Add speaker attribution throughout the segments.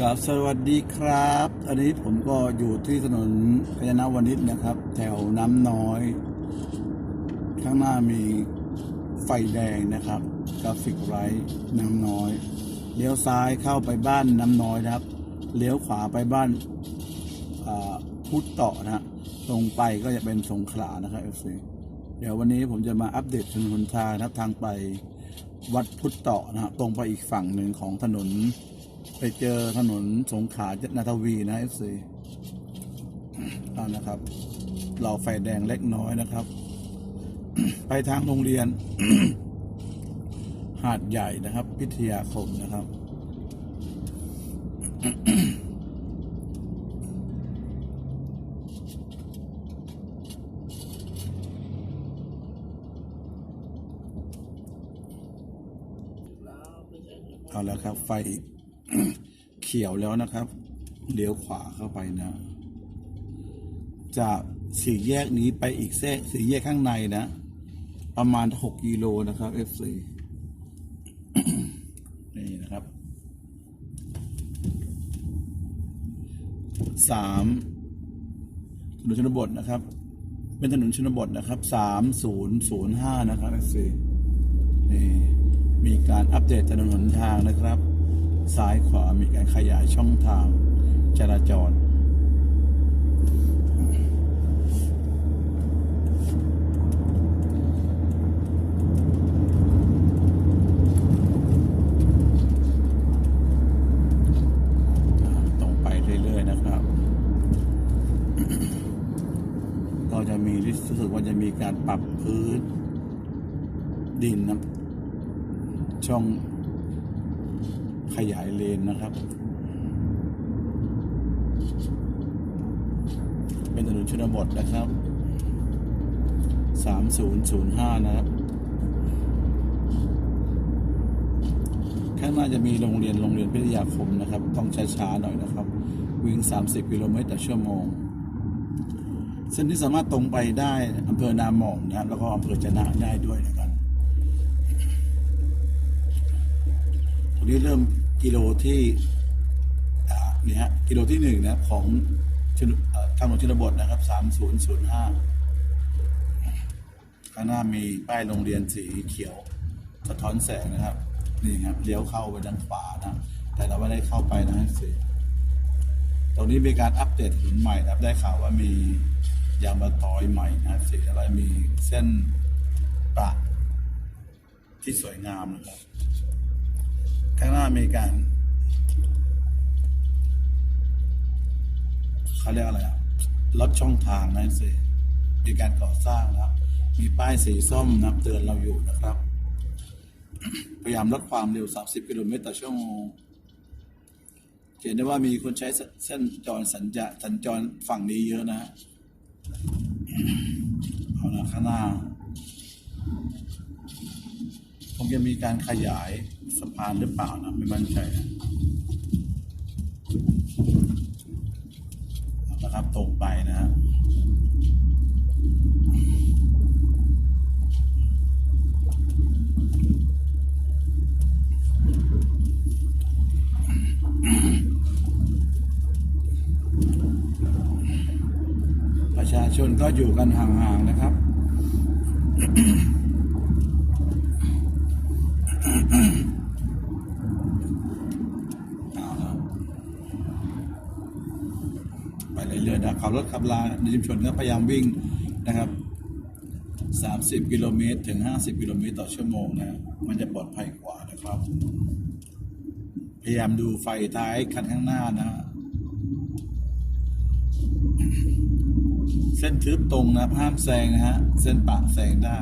Speaker 1: ครับสวัสดีครับ อันนี้ผมก็อยู่ที่ถนนกาญจนวนิชนะครับ แถวน้ำน้อย ข้างหน้ามีไฟแดงนะครับกราฟิกไรท์น้ำน้อย เลี้ยวซ้ายเข้าไปบ้านน้ำน้อยนะครับ เลี้ยวขวาไปบ้านพุทธต่อนะฮะตรงไปก็จะเป็นสงขลานะครับเอฟซีเดี๋ยววันนี้ผมจะมาอัปเดตถนนทางนะครับทางไปวัดพุทธต่อนะฮะตรงไปอีกฝั่งหนึ่งของถนน ไปเจอถนนสงขลานาทวีนะเอฟซีเอานะครับ เราไฟแดงเล็กน้อยนะครับ ไปทางโรงเรียน หาดใหญ่นะครับพิทยาคมนะครับ เอาแล้วครับ ไฟเขียวแล้วนะครับเลี้ยวขวาเข้าไปนะ จากสี่แยกนี้ไปอีกแทรกสี่แยกข้างในนะ ประมาณหกกิโลนะครับ F4 นี่นะครับสามถนนชนบทนะครับ เป็นถนนชนบทนะครับสามศูนย์ศูนย์ห้านะครับ F4 นี่มีการอัปเดตถนนหนทางนะครับ ซ้ายขวามีการขยายช่องทางจราจร ตรงไปเรื่อย ๆ นะครับ ก็จะมีรู้สึกว่าจะมีการปรับพื้นดินนะช่อง ขยายเลนนะครับ เป็นถนนชนบทนะครับ 3005 นะครับ ข้างหน้าจะมีโรงเรียนโรงเรียนพิทยาคมนะครับ ต้องช้าๆหน่อยนะครับ วิ่ง 30 กิโลเมตรต่อชั่วโมง เส้นที่สามารถตรงไปได้อำเภอนาหมอมนะครับ แล้วก็อำเภอจะนะได้ด้วยนะครับตรงนี้เริ่ม กิโลที่อ่านี่ฮะกิโลที่หนึ่งนะครับของทางหลวงชนบทนะครับ3005ข้างหน้ามีป้ายโรงเรียนสีเขียวสะท้อนแสงนะครับนี่ครับเลี้ยวเข้าไปด้านขวานะ แต่เราไม่ได้เข้าไปนะสิตรงนี้มีการอัปเดตถนนใหม่นะครับ ได้ข่าวว่ามียางมะตอยใหม่นะสีอะไรมีเส้นประที่สวยงามนะครับางหน้ามีการเขาเรียกอะไรอะลดช่องทางนะสิมีการก่อสร้างนะครับมีป้ายสีส้มนะครับเตือนเราอยู่นะครับ พยายามลดความเร็ว 30 กิโลเมตรต่อชั่วโมงเห็นได้ว่ามีคนใช้เส้นจรสัญจรสัญจรฝั่งนี้เยอะนะเอาละข้างหน้าคงจะมีการขยายะพานหรือเปล่านะไม่มั่นใจนะเอาละครับตรงไปนะฮะประชาชนก็อยู่กันห่างๆนะครับ เอาละไปเรื่อยๆนะขับรถขับลาในชุมชนก็พยายามวิ่งนะครับ 30 กิโลเมตรถึง 50 กิโลเมตรต่อชั่วโมงนะมันจะปลอดภัยกว่านะครับ พยายามดูไฟท้ายคันข้างหน้านะเส้นทึบตรงนะห้ามแซงนะฮะ เส้นปะแซงได้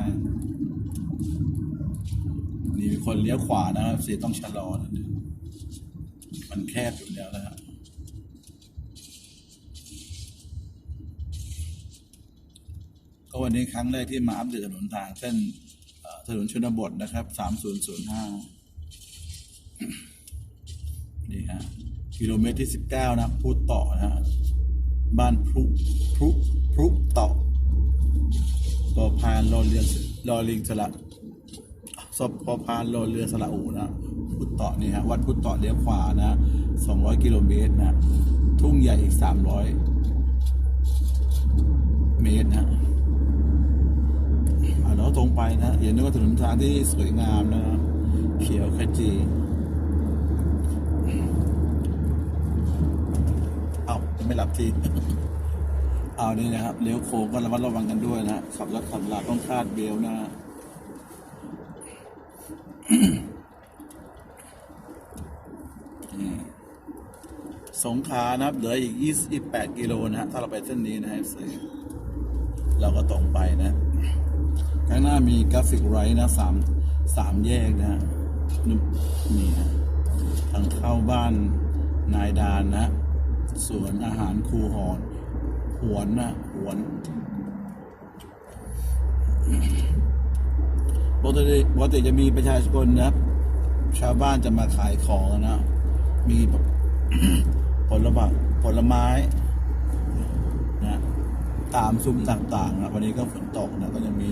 Speaker 1: นี่มีคนเลี้ยวขวานะครับเสียต้องชะลอนะมันแคบอยู่แล้วนะฮะ ก็วันนี้ครั้งแรกที่มาอัปเดตถนนทางเส้นถนนชนบทนะครับ3005นี่ฮะกิโลเมตรที่19นะพูดต่อนะฮะบ้านพรุพรุพรุต่อปอพานรอเรือรอลิงสละศพพอพานรอเรือสระอูนะพุทเต่อนี่ฮะวัดพุทเต่อเลี้ยวขวานะ200กิโลเมตรนะทุ่งใหญ่อีก300เมตรนะ ตรงไปนะเห็นได้ว่าถนนทางที่สวยงามนะเขียวขจีเอ้าไม่หลับทีเอานี่นะครับเลี้ยวโค้งก็ระมัดระวังกันด้วยนะขับรถขับลาต้องคาดเบลนะสงขานะครับเหลืออีก 28 กิโลนะฮะ ถ้าเราไปเส้นนี้นะฮะเราก็ตรงไปนะ ข้างหน้ามีกราฟิกไรท์นะสามสามแยกนะฮะนี่นี่นะทางเข้าบ้านนายดานนะสวนอาหารครูหอนหวนนะหวนปกติปกติจะมีประชาชนนะครับ ชาวบ้านจะมาขายของนะ มีผลไม้ผลไม้นะตามซุ้มต่างๆนะวันนี้ก็ฝนตกนะก็ยังมี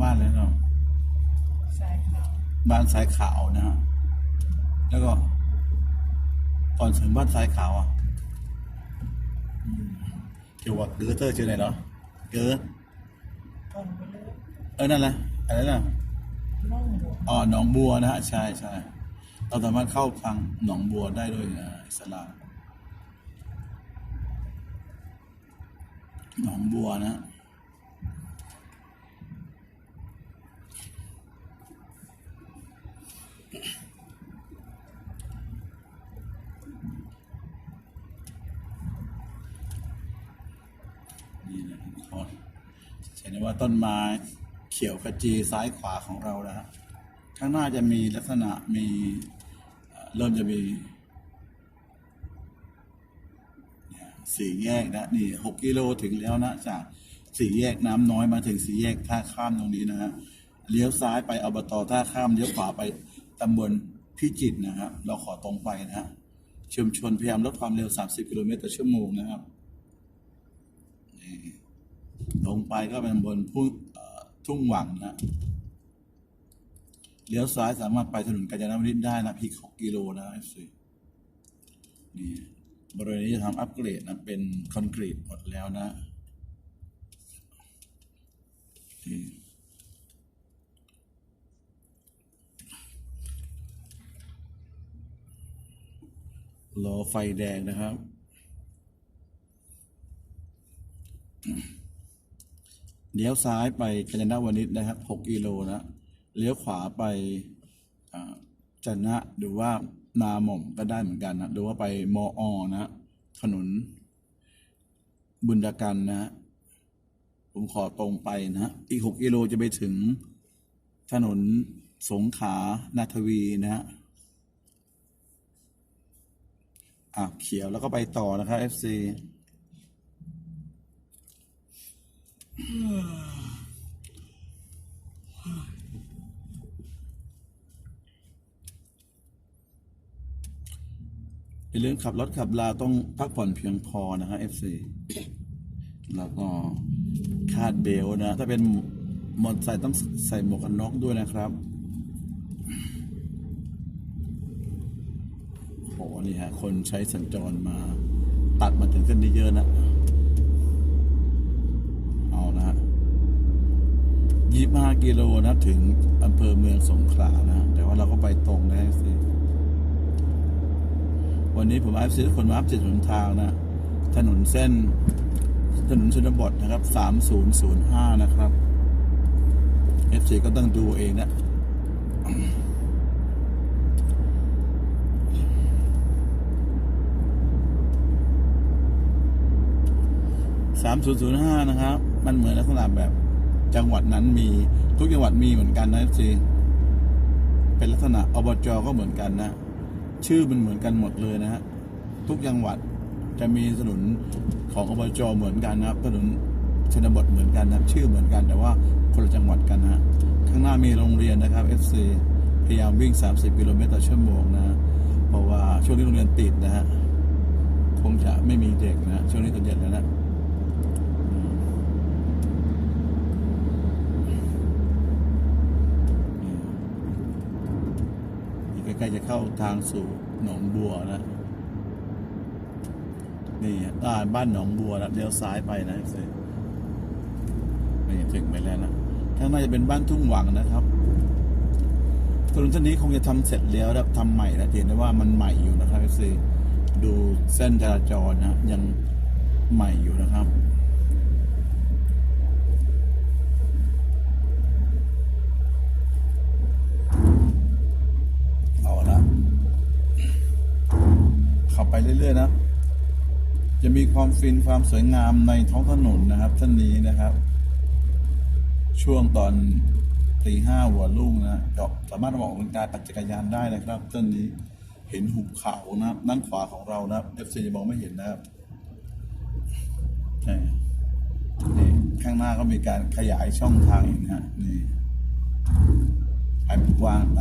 Speaker 1: บ้านเลยเนาะ
Speaker 2: ใช่ค่ะ
Speaker 1: บ้านสายขาวนะฮะแล้วก็ก่อนถึงบ้านสายขาวอะอืมเกี่ยวกับเกือเตอร์ชื่ออะไรเนาะเกือ
Speaker 2: ก่อนไปเลย
Speaker 1: เออนั่นแหละอะไรนะ
Speaker 2: น่องบัว
Speaker 1: อ๋อหนองบัวนะฮะใช่ใช่เราสามารถเข้าทางหนองบัวได้ด้วยนะอิสลามหนองบัวนะ นี่นะทุกคนเห็นได้ ว่าต้นไม้เขียวขจีซ้ายขวาของเรานะฮะข้างหน้าจะมีลักษณะมีเริ่มจะมีสี่แยกนะนี่หกกิโลถึงแล้วนะจากสี่แยกน้ำน้อยมาถึงสี่แยกท่าข้ามตรงนี้นะฮะเลี้ยวซ้ายไปอบตท่าข้ามเลี้ยวขวาไปตำบลพิจิตรนะครับเราขอตรงไปนะฮะชุมชนพยายามลดความเร็ว 30 กิโลเมตรต่อชั่วโมงนะครับ ลงไปก็เป็นบนพุ่งทุ่งหวังนะเลี้ยวซ้ายสามารถไปถนนกาญจนบุรีได้นะพีหกกิโลนะเอฟซีนี่บริเวณนี้จะทำอัปเกรดนะ เป็นคอนกรีตหมดแล้วนะนี่รอไฟแดงนะครับ เลี้ยวซ้ายไปกาญจนวนิชนะครับ6กิโลนะ เลี้ยวขวาไปจันนะหรือว่านาหม่อมก็ได้เหมือนกันนะ หรือว่าไปมออนะถนนบุญดากันนะ ผมขอตรงไปนะ อีก6กิโลจะไปถึงถนนสงขลานาทวีนะฮะอะเขียวแล้วก็ไปต่อนะครับ FC อย่าลืมขับรถขับลาต้องพักผ่อนเพียงพอนะครับ FC แล้วก็คาดเบลนะ ถ้าเป็นมอเตอร์ไซค์ต้องใส่หมวกกันน็อกด้วยนะครับโหนี่ฮะ คนใช้สัญจรมา ตัดมาถึงเส้นนี้เยอะนะ เอานะฮะ ยี่ห้ากิโลนะถึงอำเภอเมืองสงขลานะ แต่ว่าเราก็ไปตรงนะสิวันนี้ผมอัพซีทุกคนมาอัพจิตหนทางนะ ถนนเส้น ถนนชนบทนะครับ3005นะครับ FC ก็ต้องดูเองนะ3005นะครับ มันเหมือนลักษณะแบบ จังหวัดนั้นมีทุกจังหวัดมีเหมือนกันนะ FC เป็นลักษณะอบจก็เหมือนกันนะ ชื่อมันเหมือนกันหมดเลยนะฮะทุกจังหวัดจะมีถนนของอบจเหมือนกันนะครับถนนชนบทเหมือนกันนะชื่อเหมือนกันแต่ว่าคนละจังหวัดกันนะข้างหน้ามีโรงเรียนนะครับ FC พยายามวิ่ง 30 กิโลเมตรต่อชั่วโมงนะ เพราะว่าช่วงนี้โรงเรียนปิดนะฮะคงจะไม่มีเด็กนะ ช่วงนี้ตอนเย็นแล้วนะอืมนี่ ใกล้จะเข้าทางสู่หนองบัวแล้วนี่อ่าบ้านหนองบัวแล้วเลี้ยวซ้ายไปนะเซนี่ถึงไปแล้วนะข้างในจะเป็นบ้านทุ่งหวังนะครับถนนเส้นนี้คงจะทำเสร็จแล้วแล้วทำใหม่แล้วเห็นได้ว่ามันใหม่อยู่นะครับเซดูเส้นจราจรนะยังใหม่อยู่นะครับ เอาละขับไป เรื่อยๆนะ จะมีความฟินความสวยงามในท้องถนนนะครับท่านนี้นะครับ ช่วงตอนตีห้าหัวรุ่งนะก็สามารถออกกำลังกายปั่นจักรยานได้นะครับท่านนี้เห็นหุบเขานะครับด้านขวาของเรานะครับเอฟซีจะมองไม่เห็นนะครับใช่นี่ข้างหน้าก็มีการขยายช่องทางอีกนะฮะนี่ให้มันกว้างไป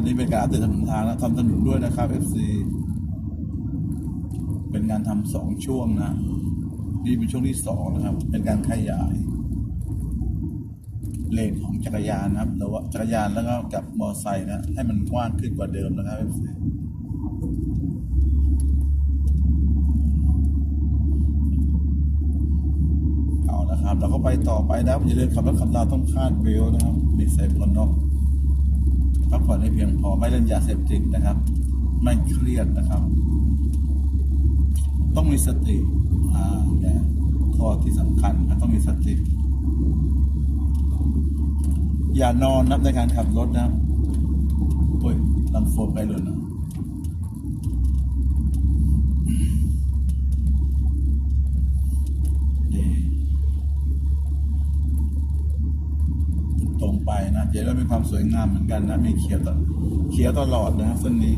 Speaker 1: นะนี่นะครั้งนี้เป็นการอัปเดตถนนทางและทำถนนด้วยนะครับ FC เป็นการทำสองช่วงนะ นี่เป็นช่วงที่สองนะครับ เป็นการขยาย เลนของจักรยานนะครับหรือว่าจักรยานแล้วก็กับมอเตอร์ไซค์นะ ให้มันกว้างขึ้นกว่าเดิมนะครับ FC เอาละครับ เราก็ไปต่อไปนะอย่าลืมขับรถขับราต้องคาดเบลนะครับ มีใส่หมวกนนอก พักผ่อนให้เพียงพอไม่เล่นยาเสพติดนะครับ ไม่เครียดนะครับ ต้องมีสติอ่าเนี่ยข้อที่สำคัญนะต้องมีสติ อย่านอนนับในการขับรถนะโอ้ยลำโฟมไปเลยนะนี่ต รงไปนะเดี๋ยวเรามีความสวยงามเหมือนกันนะมีเขียวตลเขียวตลอดนะเส้นนี้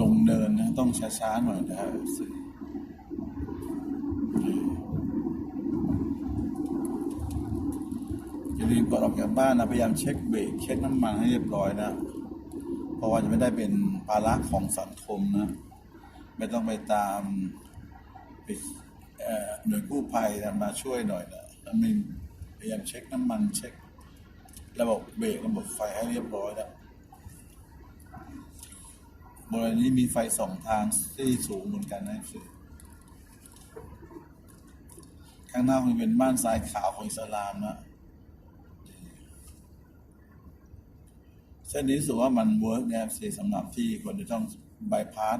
Speaker 1: ลงเนินนะต้องช้าๆหน่อยนะครับอย่าลืมก่อนออกจากบ้านนะ พยายามเช็คเบรกเช็คน้ำมันให้เรียบร้อยนะ เพราะว่าจะไม่ได้เป็นภาระของสังคมนะ ไม่ต้องไปตามไปหน่วยกู้ภัยมาช่วยหน่อยนะมีพยายามเช็คน้ำมันเช็ค ระบบเบรกระบบไฟให้เรียบร้อยแล้วบริเวณนี้มีไฟสองทางที่สูงเหมือนกันนะคือข้างหน้าคงเป็นบ้านทรายขาวของอิสลามนะ เส้นนี้รู้สึกว่ามันเวิร์กนะครับสิสำหรับที่คนจะต้องบายพาส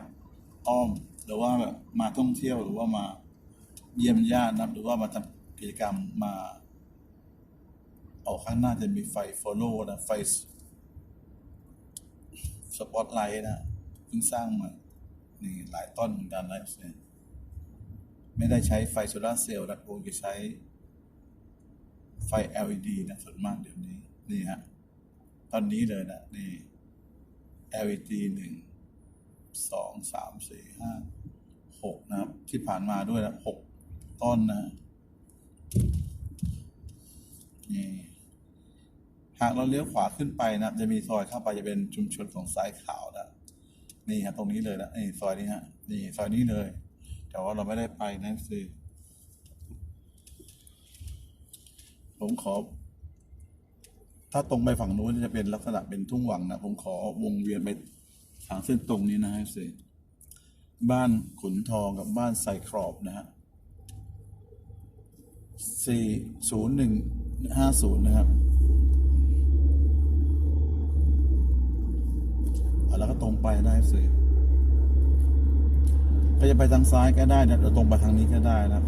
Speaker 1: อ้อมหรือว่าแบบมาท่องเที่ยวหรือว่ามาเยี่ยมญาตินะครับหรือว่ามาทำกิจกรรมมาออกข้างหน้าจะมีไฟโฟโล่นะ ไฟสปอตไลท์นะเพิ่งสร้างม่นี่หลายต้นเหมือนกันนะเนี่ยไม่ได้ใช้ไฟโซลาร์เซลล์นะคงจะใช้ไฟ LED นะส่วนมากเดี๋ยวนี้ นี่ฮะ ตอนนี้เลยนะนี่ LED หนึ่งสองสามสี่ห้าหกนะครับ ที่ผ่านมาด้วยนะหกต้นนะนี่หากเราเลี้ยวขวาขึ้นไปนะจะมีซอยเข้าไปจะเป็นชุมชนของสายขาวนะนี่ฮะตรงนี้เลยนะนี่ซอยนี้ฮะนี่ซอยนี้เลย แต่ว่าเราไม่ได้ไปนะสิผมขอ ถ้าตรงไปฝั่งนู้นจะเป็นลักษณะเป็นทุ่งหวังนะผมขอวงเวียนไปทางเส้นตรงนี้นะฮะสิบ้านขุนทองกับบ้านไซครอบนะฮะสี่ศูนย์หนึ่งห้าศูนย์นะครับแล้วก็ตรงไปได้สิก็จะไปทางซ้ายก็ได้นะเราตรงไปทางนี้ก็ได้นะ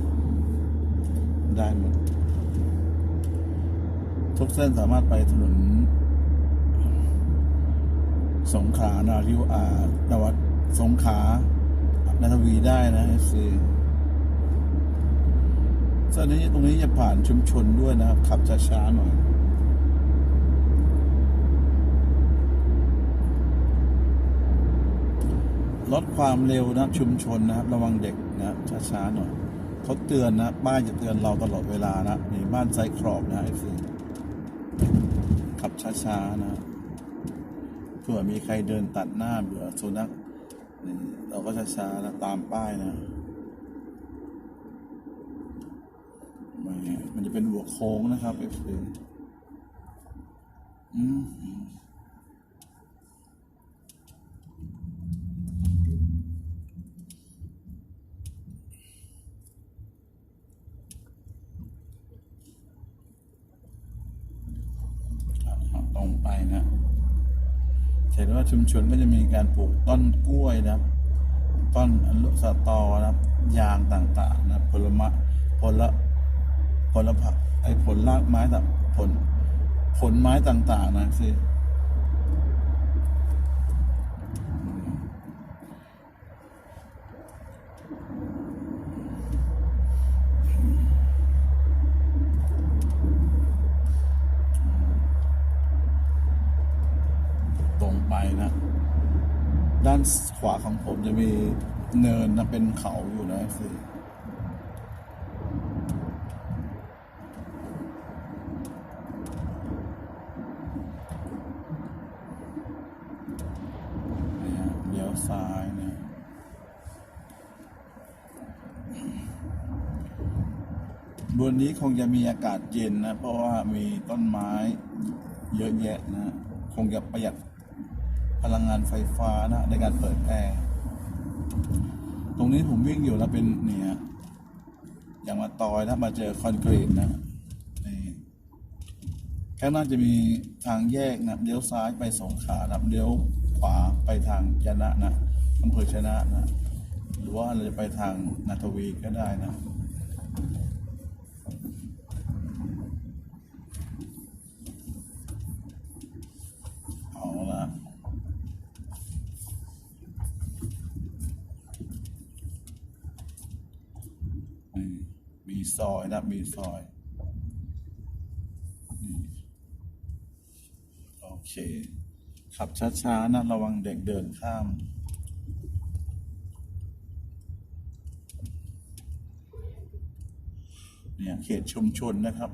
Speaker 1: ได้หมด ทุกเส้นสามารถไปถนนสงขลานาริวอาจวัดสงขลานาทวีได้นะเอฟซีเส้นนี้ตรงนี้จะผ่านชุมชนด้วยนะครับ ขับช้าๆหน่อยลดความเร็วนะชุมชนนะครับ ระวังเด็กนะช้าๆหน่อยเขาเตือนนะ บ้านจะเตือนเราตลอดเวลานะนี่บ้านไซครอบนะไอ้สิขับ ช้าๆนะเผื่อมีใครเดินตัดหน้าเบื่อสุนัขเราก็ช้าๆนะตามป้ายนะมันจะเป็นหัวโค้งนะครับเอฟซีอืม ครับตรงไปนะเห็นว่า ชุมชนก็จะมีการปลูกต้นกล้วยนะครับ ต้นอลุสตอนะครับ ยางต่างๆนะผลไม้ผลละผลผักไอ้ผลรากไม้ต่างผลผลไม้ต่างๆนะสิตรงไปนะ ด้าน ขวาของผมจะมีเนินนะเป็นเขาอยู่นะสี่เลี้ยวซ้ายเนี่ยบนนี้คงจะมีอากาศเย็นนะ เพราะว่ามีต้นไม้เยอะแยะนะ คงจะประหยัด พลังงานไฟฟ้านะในการเปิดแอร์ตรงนี้ผมวิ่งอยู่แล้วเป็นเนี่ยอย่างมาตอยนะมาเจอคอนกรีตนะนี่ข้างหน้าจะมีทางแยกนะเลี้ยวซ้ายไปสงขลานะเลี้ยวขวาไปทางชนะนะอำเภอชนะนะ หรือว่าเราจะไปทางนาทวีก็ได้นะ เอาละนี่มี ซอยนะมีซอยนี่โอเค ขับช้าๆนะระวังเด็กเดินข้ามเนี่ยเขตชุมชนนะครับ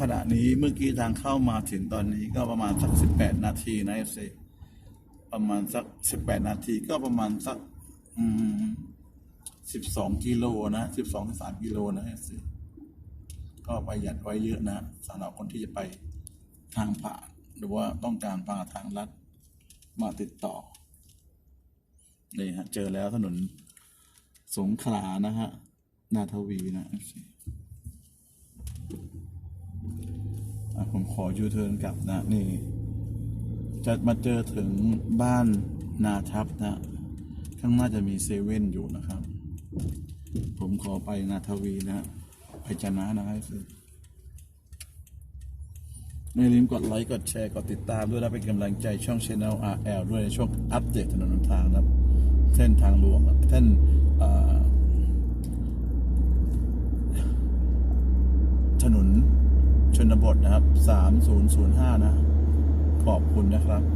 Speaker 1: ขณะนี้เมื่อกี้ทางเข้ามาถึงตอนนี้ก็ประมาณสักสิบแปดนาทีนะเอฟซีประมาณสักสิบแปดนาทีก็ประมาณสักสิบสองกิโลนะสิบสองสามกิโลนะเอฟซีก็ประหยัดไว้เยอะนะสำหรับคนที่จะไปทางผ่าน หรือว่าต้องการพาทางลัดมาติดต่อนี่ฮะเจอแล้วถนนสงขลานะฮะนาทวีนะเอฟซี อะ ผมขอยูเทิร์นกลับนะนี่ จะมาเจอถึงบ้านนาทับนะ ข้างหน้าจะมีเซเว่นอยู่นะครับ ผมขอไปนาทวีนะไปชนะนะครับคือไม่ลืมกดไลค์กดแชร์กดติดตามด้วยและเป็นกำลังใจช่อง Channel RL ด้วยในช่วงอัปเดตถนนทางนะครับเส้นทางหลวงครับเส้นถนน ชนบทนะครับ 3005 นะ ขอบคุณนะครับ